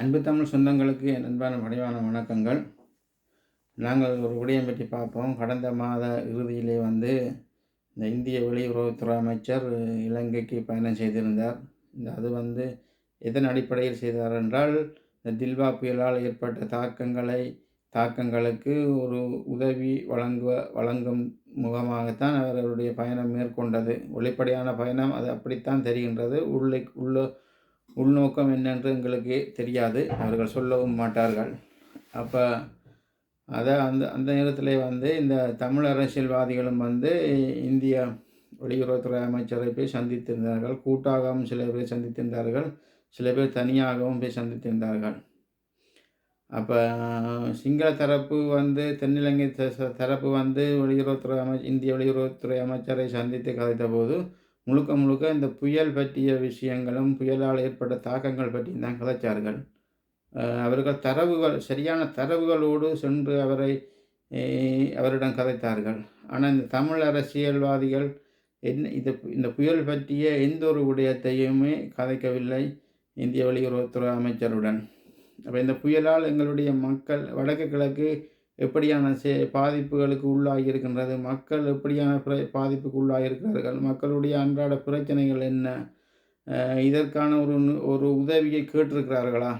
அன்பு தமிழ் சொந்தங்களுக்கு என் அன்பான பணிவான வணக்கங்கள். நாங்கள் ஒரு விடயம் பற்றி பார்ப்போம். கடந்த மாத இறுதியிலே வந்து இந்த இந்திய வெளியுறவுத்துறை அமைச்சர் இலங்கைக்கு பயணம் செய்திருந்தார். இந்த அது வந்து எதன் அடிப்படையில் செய்தார் என்றால் இந்த தில்வா புயலால் ஏற்பட்ட தாக்கங்களை தாக்கங்களுக்கு ஒரு உதவி வழங்குவ வழங்கும் முகமாகத்தான் அவர்களுடைய பயணம் மேற்கொண்டது. வெளிப்படையான பயணம் அது அப்படித்தான் தெரிகின்றது. உள்ளே உள்ள உள்நோக்கம் என்னென்று எங்களுக்கு தெரியாது. அவர்கள் சொல்லவும் மாட்டார்கள். அப்போ அதை அந்த அந்த நேரத்தில் வந்து இந்த தமிழ் அரசியல்வாதிகளும் வந்து இந்திய வெளியுறவுத்துறை அமைச்சரை போய் சந்தித்திருந்தார்கள். கூட்டாகவும் சில பேர் சந்தித்திருந்தார்கள். சில பேர் தனியாகவும் போய் சந்தித்திருந்தார்கள். அப்போ சிங்கள தரப்பு வந்து தென்னிலங்கை தரப்பு வந்து வெளியுறவுத்துறை அமைச்சர் இந்திய வெளியுறவுத்துறை அமைச்சரை சந்தித்து கதைத்த போது முழுக்க முழுக்க இந்த புயல் பற்றிய விஷயங்களும் புயலால் ஏற்பட்ட தாக்கங்கள் பற்றியும் தான் கதைச்சார்கள் அவர்கள் தரவுகள் சரியான தரவுகளோடு சென்று அவரை அவரிடம் கதைத்தார்கள். ஆனால் இந்த தமிழ் அரசியல்வாதிகள் என்ன இந்த இந்த புயல் பற்றிய எந்த ஒரு விடயத்தையுமே கதைக்கவில்லை இந்திய வெளியுறவுத்துறை அமைச்சருடன். அப்போ இந்த புயலால் எங்களுடைய மக்கள் வடக்கு கிழக்கு எப்படியான சே பாதிப்புகளுக்கு உள்ளாகியிருக்கின்றது? மக்கள் எப்படியான பிர பாதிப்புக்கு உள்ளாகியிருக்கிறார்கள்? மக்களுடைய அன்றாட பிரச்சனைகள் என்ன? இதற்கான ஒரு நு- ஒரு உதவியை கேட்டிருக்கிறார்களா?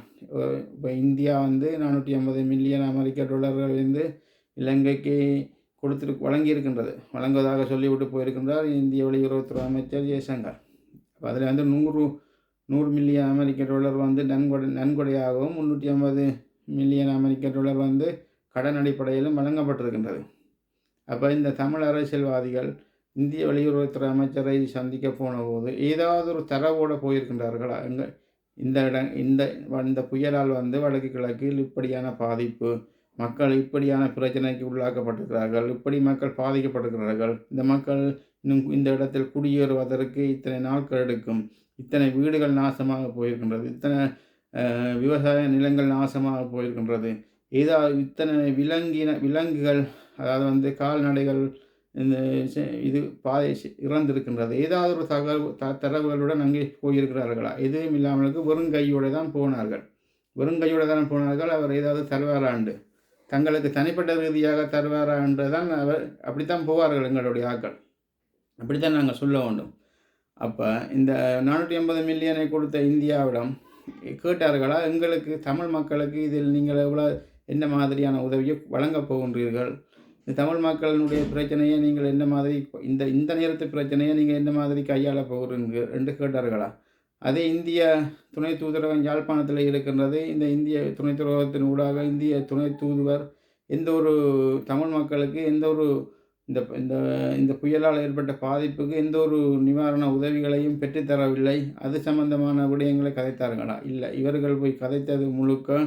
இப்போ இந்தியா வந்து நானூற்றி ஐம்பது மில்லியன் அமெரிக்க டாலர்கள் வந்து இலங்கைக்கு கொடுத்துரு வழங்கியிருக்கின்றது. வழங்குவதாக சொல்லிவிட்டு போயிருக்கின்றார் இந்திய வெளியுறவுத்துறை அமைச்சர் ஜெய்சங்கர். அப்போ அதில் வந்து நூறு நூறு மில்லியன் அமெரிக்க டாலர் வந்து நன்கொடை நன்கொடையாகவும் முந்நூற்றி ஐம்பது மில்லியன் அமெரிக்க டாலர் வந்து கடன் அடிப்படையிலும் வழங்கப்பட்டிருக்கின்றது. அப்போ இந்த தமிழ் அரசியல்வாதிகள் இந்திய வெளியுறவுத்துறை அமைச்சரை சந்திக்க போன போது ஏதாவது ஒரு தரவோடு போயிருக்கின்றார்களா? எங்க இந்த இடம் இந்த இந்த புயலால் வந்து வடக்கு கிழக்கில் இப்படியான பாதிப்பு மக்கள் இப்படியான பிரச்சனைக்கு உள்ளாக்கப்பட்டிருக்கிறார்கள் இப்படி மக்கள் பாதிக்கப்பட்டிருக்கிறார்கள் இந்த மக்கள் இன்னும் இந்த இடத்தில் குடியேறுவதற்கு இத்தனை நாட்கள் எடுக்கும் இத்தனை வீடுகள் நாசமாக போயிருக்கின்றது இத்தனை விவசாய நிலங்கள் நாசமாக போயிருக்கின்றது இதா இத்தனை விலங்கின விலங்குகள் அதாவது வந்து கால்நடைகள் இந்த செ- இது பாதை இறந்திருக்கின்றது. ஏதாவது ஒரு தகவல் த தரவுகளுடன் அங்கே போயிருக்கிறார்களா? எதுவும் இல்லாமலுக்கு வெறும் கையோடு தான் போனார்கள். வெறும் கையோடு தான் போனார்கள் அவர் ஏதாவது தருவாராண்டு தங்களுக்கு தனிப்பட்ட ரீதியாக தருவாரான்று தான் அவர் அப்படித்தான் போவார்கள் எங்களுடைய ஆட்கள். அப்படித்தான் நாங்கள் சொல்ல வேண்டும். அப்போ இந்த நானூற்றி ஐம்பது மில்லியனை கொடுத்த இந்தியாவிடம் கேட்டார்களா? எங்களுக்கு தமிழ் மக்களுக்கு இதில் நீங்கள் எவ்வளோ என்ன மாதிரியான உதவியை வழங்கப் போகின்றீர்கள்? இந்த தமிழ் மக்களினுடைய பிரச்சனையை நீங்கள் என்ன மாதிரி இந்த இந்த நேரத்து பிரச்சனையை நீங்கள் என்ன மாதிரி கையாள போகிறீர்கள் என்று கேட்டார்களா? அதே இந்திய துணை தூதரகம் யாழ்ப்பாணத்தில் இருக்கின்றது. இந்த இந்திய துணை தூதரகத்தின் ஊடாக இந்திய துணை தூதுவர் எந்த ஒரு தமிழ் மக்களுக்கு எந்த ஒரு இந்த இந்த இந்த புயலால் ஏற்பட்ட பாதிப்புக்கு எந்த ஒரு நிவாரண உதவிகளையும் பெற்றுத்தரவில்லை அது சம்பந்தமான விடயங்களை கதைத்தார்களா? இல்லை. இவர்கள் போய் கதைத்தது முழுக்க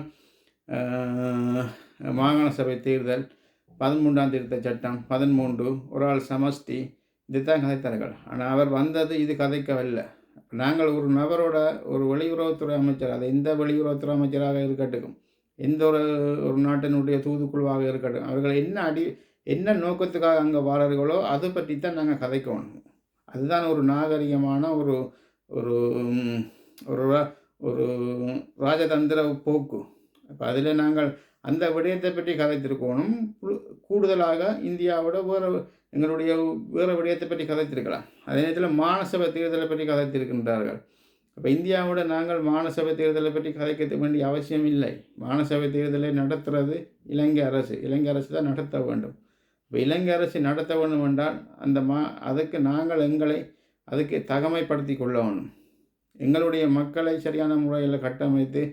மாகாண சபை தேர்தல் பதிமூன்றாம் திருத்த சட்டம் பதிமூன்று ஒரு ஆள் சமஷ்டி இதுதான் கதைத்தார்கள் ஆனால் அவர் வந்தது இது கதைக்கவில்லை. நாங்கள் ஒரு நபரோட ஒரு வெளியுறவுத்துறை அமைச்சர் அது எந்த வெளியுறவுத்துறை அமைச்சராக இருக்கட்டும் எந்த ஒரு ஒரு நாட்டினுடைய தூதுக்குழுவாக இருக்கட்டும் அவர்கள் என்ன அடி என்ன நோக்கத்துக்காக அங்கே வாழர்களோ அதை பற்றி தான் நாங்கள் கதைக்கணும். அதுதான் ஒரு நாகரிகமான ஒரு ஒரு ஒரு ரா- ஒரு ராஜதந்திர போக்கு. அப்போ அதில் நாங்கள் அந்த விடயத்தை பற்றி கதைத்திருக்கணும் கூடுதலாக இந்தியாவோட வேறு எங்களுடைய வேறு விடயத்தை பற்றி கதைத்திருக்கலாம். அதே நேரத்தில் மாநசபை தேர்தலை பற்றி கதைத்திருக்கின்றார்கள். அப்போ இந்தியாவோட நாங்கள் மாநசபை தேர்தலை பற்றி கதைக்க வேண்டிய அவசியம் இல்லை. மாநசபை தேர்தலை நடத்துறது இலங்கை அரசு. இலங்கை அரசு தான் நடத்த வேண்டும். இப்போ இலங்கை அரசு நடத்த வேண்டும் என்றால் அந்த மா அதுக்கு நாங்கள் எங்களை அதுக்கு தகமைப்படுத்தி கொள்ள வேணும் எங்களுடைய மக்களை சரியான முறையில் கட்டமைத்து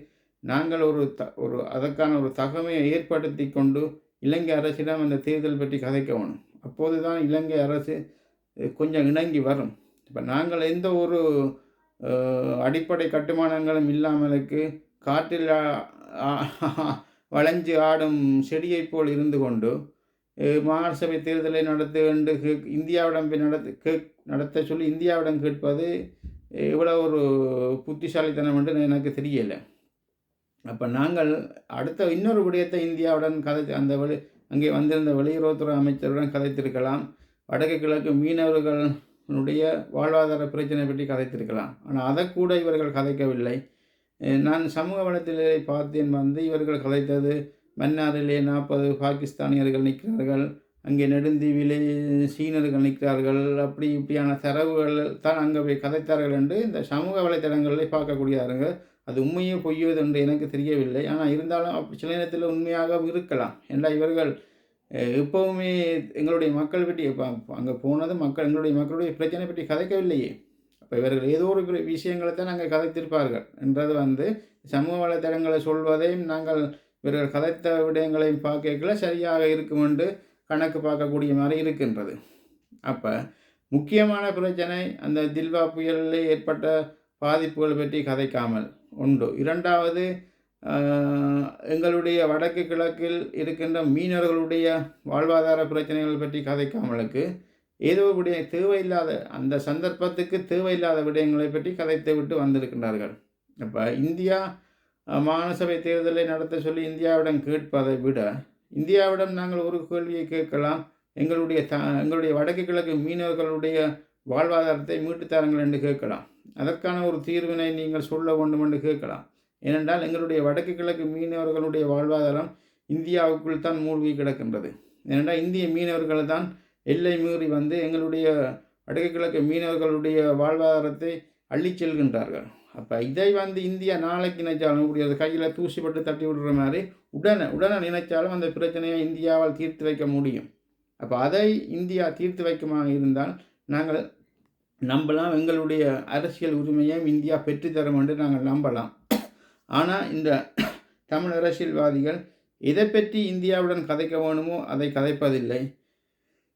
நாங்கள் ஒரு த ஒரு அதற்கான ஒரு தகமையை ஏற்படுத்தி கொண்டு இலங்கை அரசிடம் அந்த தேர்தல் பற்றி கதைக்க வேணும் அப்போது தான் இலங்கை அரசு கொஞ்சம் இணங்கி வரும். இப்போ நாங்கள் எந்த ஒரு அடிப்படை கட்டுமானங்களும் இல்லாமலுக்கு காற்றில் வளைஞ்சு ஆடும் செடியைப் போல் இருந்து கொண்டு மகாசபை தேர்தலை நடத்த என்று கேக் இந்தியாவிடம் போய் நடத்த கேக் நடத்த சொல்லி இந்தியாவிடம் கேட்பது இவ்வளோ ஒரு புத்திசாலித்தனம் என்று எனக்கு தெரியலை. அப்போ நாங்கள் அடுத்த இன்னொரு விடயத்தை இந்தியாவுடன் கதை அந்த வெளி அங்கே வந்திருந்த வெளியுறவுத்துறை அமைச்சருடன் கதைத்திருக்கலாம். வடக்கு கிழக்கு மீனவர்களுடைய வாழ்வாதார பிரச்சனை பற்றி கதைத்திருக்கலாம். ஆனால் அதை கூட இவர்கள் கதைக்கவில்லை. நான் சமூக வளத்திலே பார்த்தேன் வந்து இவர்கள் கதைத்தது மன்னாரிலே நாற்பது பாகிஸ்தானியர்கள் நிற்கிறார்கள். அங்கே நெடுந்தீவிலே சீனர்கள் நிற்கிறார்கள். அப்படி இப்படியான தரவுகள் தான் அங்கே போய் கதைத்தார்கள் என்று இந்த சமூக வலைத்தளங்களில் பார்க்கக்கூடியார்கள் அது உண்மையோ பொய்யோ என்று எனக்கு தெரியவில்லை. ஆனால் இருந்தாலும் சில நேரத்தில் உண்மையாக இருக்கலாம். ஏன்னா இவர்கள் எப்பவுமே எங்களுடைய மக்கள் பற்றி அங்கே போனது மக்கள் எங்களுடைய மக்களுடைய பிரச்சனை பற்றி கதைக்கவில்லையே. அப்போ இவர்கள் ஏதோ ஒரு விஷயங்களை தான் நாங்கள் கதைத்திருப்பார்கள் என்றது வந்து சமூக வலைத்தளங்களை சொல்வதையும் நாங்கள் இவர்கள் கதைத்த விடயங்களையும் பார்க்கல சரியாக இருக்கும் என்று கணக்கு பார்க்கக்கூடிய மாதிரி இருக்கின்றது. அப்போ முக்கியமான பிரச்சனை அந்த தில்வா புயலில் ஏற்பட்ட பாதிப்புகள் பற்றி கதைக்காமல் உண்டு. இரண்டாவது எங்களுடைய வடக்கு கிழக்கில் இருக்கின்ற மீனவர்களுடைய வாழ்வாதார பிரச்சனைகள் பற்றி கதைக்காமலுக்கு ஏதோ விடைய தேவையில்லாத அந்த சந்தர்ப்பத்துக்கு தேவையில்லாத விடயங்களை பற்றி கதைத்து விட்டு வந்திருக்கின்றார்கள். அப்போ இந்தியா மாநிலசபை தேர்தலை நடத்த சொல்லி இந்தியாவிடம் கேட்பதை விட இந்தியாவிடம் நாங்கள் ஒரு கேள்வியை கேட்கலாம். எங்களுடைய த எங்களுடைய வடக்கு கிழக்கு மீனவர்களுடைய வாழ்வாதாரத்தை மீட்டுத் தாருங்கள் என்று கேட்கலாம். அதற்கான ஒரு தீர்வினை நீங்கள் சொல்ல வேண்டும் என்று கேட்கலாம். ஏனென்றால் எங்களுடைய வடக்கு கிழக்கு மீனவர்களுடைய வாழ்வாதாரம் இந்தியாவுக்குள் தான் மூழ்கி கிடக்கின்றது. ஏனென்றால் இந்திய மீனவர்கள் தான் எல்லை மீறி வந்து எங்களுடைய வடக்கு கிழக்கு மீனவர்களுடைய வாழ்வாதாரத்தை அள்ளிச் செல்கின்றார்கள். அப்போ இதை வந்து இந்தியா நாளைக்கு நினைச்சாலும் இப்படி அது கையில் தூசிப்பட்டு தட்டி விடுற மாதிரி உடனே உடனே நினைச்சாலும் அந்த பிரச்சனையை இந்தியாவால் தீர்த்து வைக்க முடியும். அப்போ அதை இந்தியா தீர்த்து வைக்கமாக இருந்தால் நாங்கள் நம்பலாம் எங்களுடைய அரசியல் உரிமையை இந்தியா பெற்றுத்தரும் என்று நாங்கள் நம்பலாம். ஆனால் இந்த தமிழ் அரசியல்வாதிகள் எதை பற்றி இந்தியாவுடன் கதைக்க வேணுமோ அதை கதைப்பதில்லை.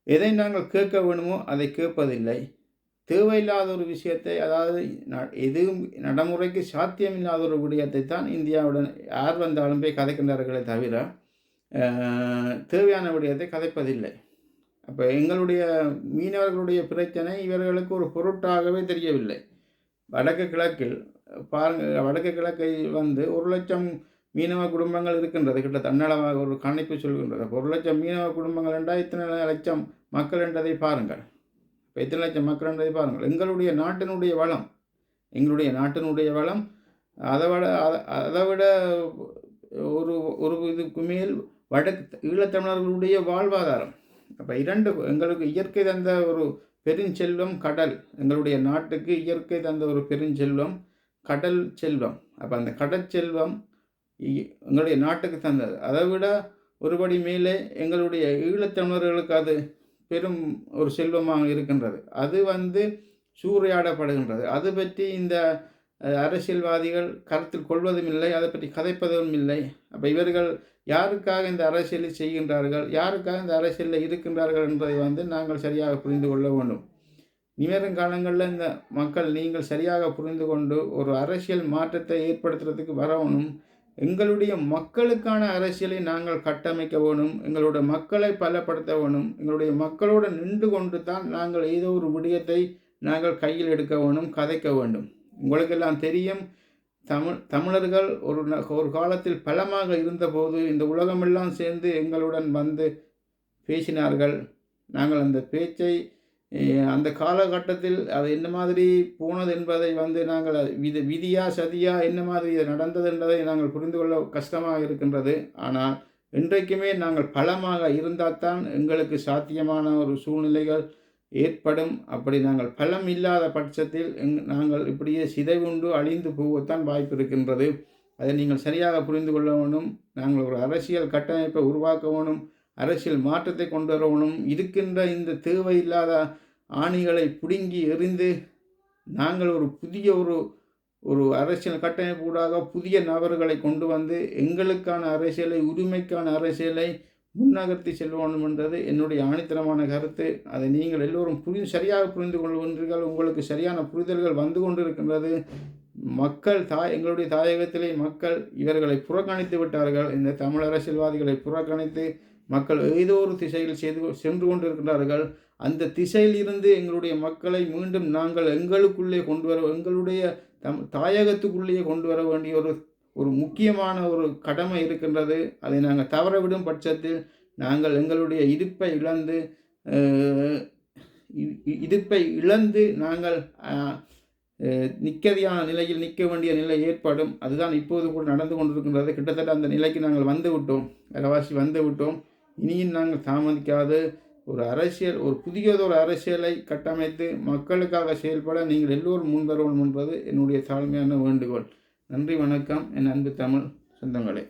எதை நாங்கள் கேட்க வேணுமோ அதை கேட்பதில்லை. தேவையில்லாத ஒரு விஷயத்தை அதாவது ந- எதுவும் நடைமுறைக்கு சாத்தியமில்லாத ஒரு விடயத்தை தான் இந்தியாவுடன் யார் வந்தாலும் போய் கதைக்கின்றார்களே தவிர தேவையான விடயத்தை கதைப்பதில்லை. அப்போ எங்களுடைய மீனவர்களுடைய பிரச்சனை இவர்களுக்கு ஒரு பொருட்டாகவே தெரியவில்லை. வடக்கு கிழக்கில் பாருங்க வடக்கு கிழக்கை வந்து ஒரு லட்சம் மீனவ குடும்பங்கள் இருக்கின்றது. கிட்ட தன்னளவாக ஒரு கணிப்பு சொல்கின்றது. ஒரு லட்சம் மீனவ குடும்பங்கள் என்றால் இத்தனை லட்சம் மக்கள் என்றதை பாருங்கள். இப்போ எத்தனை லட்சம் மக்கள்ன்றதை பாருங்கள். எங்களுடைய நாட்டினுடைய வளம். எங்களுடைய நாட்டினுடைய வளம். அதை விட அதை- அதை விட ஒரு ஒரு இதுக்கு மேல் வடக்கு ஈழத்தமிழர்களுடைய வாழ்வாதாரம். அப்போ இரண்டு எங்களுக்கு இயற்கை தந்த ஒரு பெருஞ்செல்வம் கடல். எங்களுடைய நாட்டுக்கு இயற்கை தந்த ஒரு பெருஞ்செல்வம் கடல் செல்வம். அப்போ அந்த கடற்செல்வம் இ- எங்களுடைய நாட்டுக்கு தந்தது. அதை விட ஒருபடி மேலே எங்களுடைய ஈழத்தமிழர்களுக்கு அது பெரும் ஒரு செல்வமாக இருக்கின்றது. அது வந்து சூறையாடப்படுகின்றது. அது பற்றி இந்த அரசியல்வாதிகள் கருத்தில் கொள்வதும் இல்லை அதை பற்றி கதைப்பதும் இல்லை. அப்போ இவர்கள் யாருக்காக இந்த அரசியலை செய்கின்றார்கள் யாருக்காக இந்த அரசியலில் இருக்கின்றார்கள் என்பதை வந்து நாங்கள் சரியாக புரிந்து கொள்ள வேண்டும். இனிவரும் காலங்களில் இந்த மக்கள் நீங்கள் சரியாக புரிந்து கொண்டு ஒரு அரசியல் மாற்றத்தை ஏற்படுத்துறதுக்கு வரவணும் எங்களுடைய மக்களுக்கான அரசியலை நாங்கள் கட்டமைக்க வேணும் எங்களுடைய மக்களை பலப்படுத்த வேணும் எங்களுடைய மக்களோடு நின்று கொண்டு தான் நாங்கள் ஏதோ ஒரு விடயத்தை நாங்கள் கையில் எடுக்க வேணும் கதைக்க வேண்டும் உங்களுக்கெல்லாம் தெரியும் தமிழ் தமிழர்கள் ஒரு ந- ஒரு காலத்தில் பலமாக இருந்தபோது இந்த உலகமெல்லாம் சேர்ந்து எங்களுடன் வந்து பேசினார்கள். நாங்கள் அந்த பேச்சை அந்த காலகட்டத்தில் அது என்ன மாதிரி போனது என்பதை வந்து நாங்கள் விதி விதியா சதியா என்ன மாதிரி இது நடந்தது என்பதை நாங்கள் புரிந்து கொள்ள கஷ்டமாக இருக்கின்றது. ஆனால் இன்றைக்குமே நாங்கள் பலமாக இருந்தால் தான் எங்களுக்கு சாத்தியமான ஒரு சூழ்நிலைகள் ஏற்படும். அப்படி நாங்கள் பலம் இல்லாத பட்சத்தில் எங் நாங்கள் இப்படியே சிதைவுண்டு அழிந்து போகத்தான் வாய்ப்பு இருக்கின்றது. அதை நீங்கள் சரியாக புரிந்து கொள்ள வேணும். நாங்கள் ஒரு அரசியல் கட்டமைப்பை உருவாக்க வேணும். அரசியல் மாற்றத்தை கொண்டு வரவனும் இருக்கின்ற இந்த தேவையில்லாத ஆணிகளை பிடுங்கி எறிந்து நாங்கள் ஒரு புதிய ஒரு ஒரு அரசியல் கட்டமைப்பூடாக புதிய நபர்களை கொண்டு வந்து எங்களுக்கான அரசியலை உரிமைக்கான அரசியலை முன்னகர்த்தி செல்வோம் என்றது என்னுடைய ஆணித்தரமான கருத்து. அதை நீங்கள் எல்லோரும் புரிந்து சரியாக புரிந்து கொள்கின்றீர்கள். உங்களுக்கு சரியான புரிதல்கள் வந்து கொண்டிருக்கின்றது. மக்கள் தாய் எங்களுடைய தாயகத்திலே மக்கள் இவர்களை புறக்கணித்து விட்டார்கள். இந்த தமிழ் அரசியல்வாதிகளை புறக்கணித்து மக்கள் ஏதோ ஒரு திசையில் செய்து சென்று கொண்டிருக்கிறார்கள் அந்த திசையில் இருந்து எங்களுடைய மக்களை மீண்டும் நாங்கள் எங்களுக்குள்ளே கொண்டு வர எங்களுடைய தம் தாயகத்துக்குள்ளேயே கொண்டு வர வேண்டிய ஒரு ஒரு முக்கியமான ஒரு கடமை இருக்கின்றது. அதை நாங்கள் தவறவிடும் பட்சத்தில் நாங்கள் எங்களுடைய இருப்பை இழந்து இருப்பை இழந்து நாங்கள் நிக்கதியான நிலையில் நிற்க வேண்டிய நிலை ஏற்படும். அதுதான் இப்போது கூட நடந்து கொண்டிருக்கின்றது. கிட்டத்தட்ட அந்த நிலைக்கு நாங்கள் வந்து விட்டோம். அரைவாசி வந்து விட்டோம். இனியும் நாங்கள் தாமதிக்காது ஒரு அரசியல் ஒரு புதியதொரு அரசியலை கட்டமைத்து மக்களுக்காக செயல்பட நீங்கள் எல்லோரும் முன்வரவும் என்பது என்னுடைய தாழ்மையான வேண்டுகோள். நன்றி வணக்கம். என் அன்பு தமிழ் சொந்தங்களே.